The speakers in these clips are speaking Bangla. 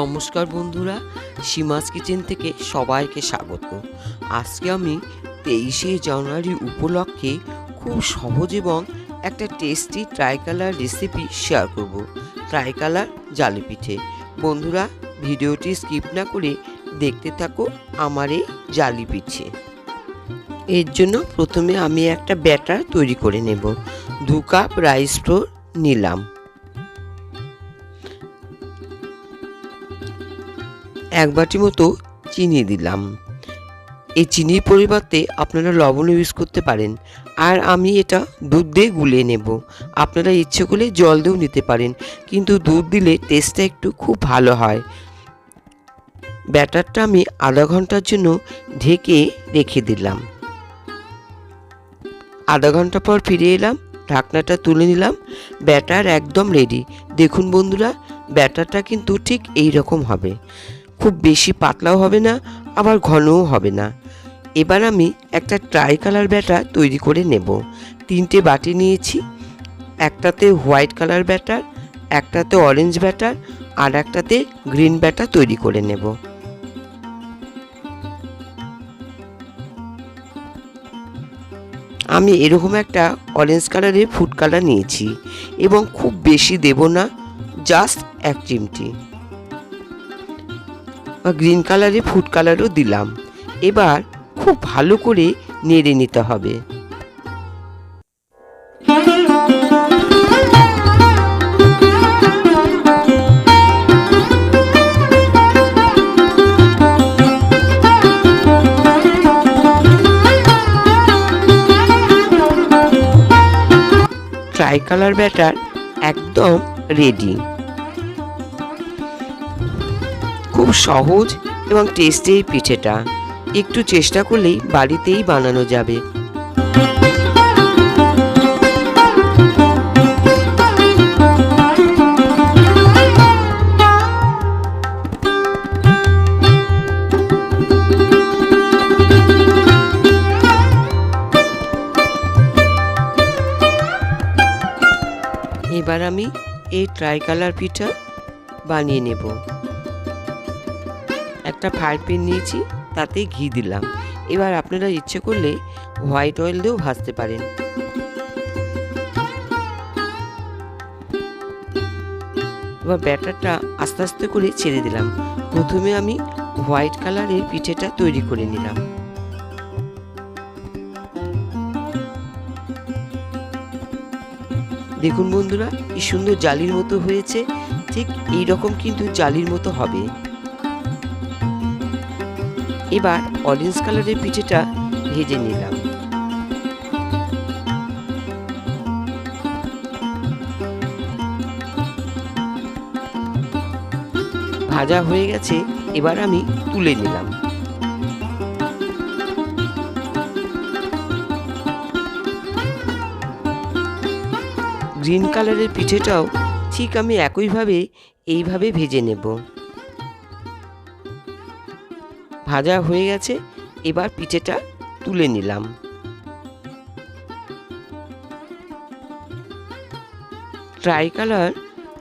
নমস্কার বন্ধুরা, সীমাস কিচেন থেকে সবাইকে স্বাগত। আজকে আমি তেইশে জানুয়ারি উপলক্ষে খুব সহজ এবং একটা টেস্টি ট্রাইকালার রেসিপি শেয়ার করব। ট্রাইকালার জালি পিঠে বন্ধুরা, ভিডিওটি স্কিপ না করে দেখতে থাকো আমার এই জালি পিঠে এর জন্য প্রথমে আমি একটা ব্যাটার তৈরি করে নেব। দু কাপ রাইস ফ্লোর নিলাম। এক বাটি মতো চিনি দিলাম। এই চিনির পরিবর্তে আপনারা লবণ ইউজ করতে পারেন। আর আমি এটা দুধ দিয়ে গুলিয়ে নেব। আপনারা ইচ্ছে করলে জল দিয়েও নিতে পারেন, কিন্তু দুধ দিলে টেস্টটা একটু খুব ভালো হয়। ব্যাটারটা আমি আধা ঘণ্টার জন্য ঢেকে রেখে দিলাম। আধা ঘণ্টা পর ফিরে এলাম, ঢাকনাটা তুলে নিলাম, ব্যাটার একদম রেডি দেখুন বন্ধুরা, ব্যাটারটা কিন্তু ঠিক এই রকম হবে। খুব বেশি পাতলাও হবে না, আবার ঘনও হবে না। এবার আমি একটা ট্রাই কালার ব্যাটার তৈরি করে নেব। তিনটে বাটি নিয়েছি, একটাতে হোয়াইট কালার ব্যাটার, একটাতে অরেঞ্জ ব্যাটার, আর একটাতে গ্রিন ব্যাটার তৈরি করে নেব। আমি এরকম একটা অরেঞ্জ কালারের ফুড কালার নিয়েছি এবং খুব বেশি দেব না জাস্ট এক চিমটি। বা গ্রিন কালারের ফুড কালারও দিলাম। এবার খুব ভালো করে নেড়ে নিতে হবে। ট্রাই কালার ব্যাটার একদম রেডি খুব সহজ এবং টেস্টি এই পিঠেটা। একটু চেষ্টা করলেই বাড়িতেই বানানো যাবে। এবার আমি এই ট্রাই কালার পিঠা বানিয়ে নেব। একটা ফ্রাই প্যান নিয়েছি, তাতে ঘি দিলাম। এবার আপনারা ইচ্ছে করলে হোয়াইট অয়েল দিয়েও ভাজতে পারেন। এবার ব্যাটারটা আস্তে আস্তে করে ছেড়ে দিলাম। প্রথমে আমি হোয়াইট কালারের পিঠেটা তৈরি করে নিলাম। দেখুন বন্ধুরা, কি সুন্দর জালির মতো হয়েছে। ঠিক এই রকম কিন্তু জালির মতো হবে। এবার অরেঞ্জ কালারের পিঠেটা ভেজে নিলাম। ভাজা হয়ে গেছে, এবার আমি তুলে নিলাম। গ্রিন কালারের পিঠেটাও ঠিক আমি একইভাবে এইভাবে ভেজে নেব। ভাজা হয়ে গেছে, এবার পিঠেটা তুলে নিলাম। ট্রাই কালার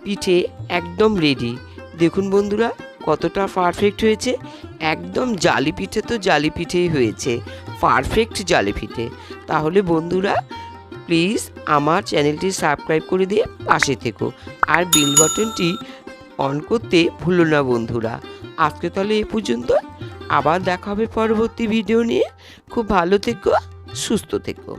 পিঠে একদম রেডি দেখুন বন্ধুরা, কতটা পারফেক্ট হয়েছে। একদম জালি পিঠে তো জালি পিঠেই হয়েছে। পারফেক্ট জালি পিঠে। তাহলে বন্ধুরা প্লিজ আমার চ্যানেলটি সাবস্ক্রাইব করে দিয়ে পাশে থেকো। আর বেল বাটনটি অন করতে ভুলো না বন্ধুরা। আজকে তাহলে এ পর্যন্ত। আবার দেখা হবে পরবর্তী ভিডিও নিয়ে। খুব ভালো থেকো, সুস্থ থেকো।